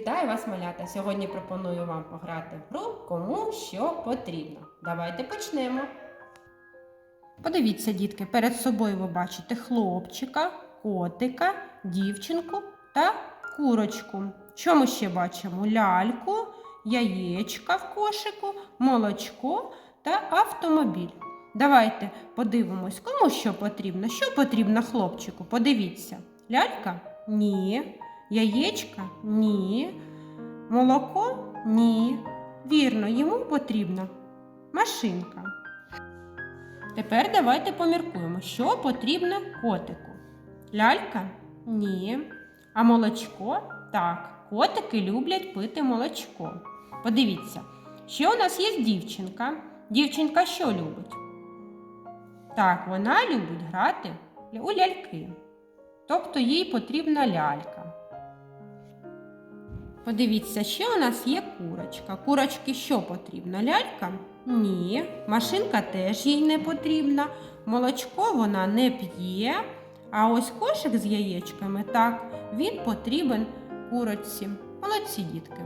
Вітаю вас, малята! Сьогодні пропоную вам пограти в гру кому що потрібно. Давайте почнемо. Подивіться, дітки, перед собою ви бачите хлопчика, котика, дівчинку та курочку. Що ми ще бачимо? Ляльку, яєчка в кошику, молочко та автомобіль. Давайте подивимось, кому що потрібно. Що потрібно хлопчику? Подивіться. Лялька? Ні. Яєчка? Ні. Молоко? Ні. Вірно, йому потрібна машинка. Тепер давайте поміркуємо, що потрібно котику. Лялька? Ні. А молочко? Так. Котики люблять пити молочко. Подивіться, ще у нас є дівчинка. Дівчинка що любить? Так, вона любить грати у ляльки. Тобто їй потрібна лялька. Подивіться, ще у нас є курочка. Курочки що потрібно? Лялька? Ні. Машинка теж їй не потрібна. Молочко вона не п'є. А ось кошик з яєчками, так, він потрібен курочці. Молодці дітки.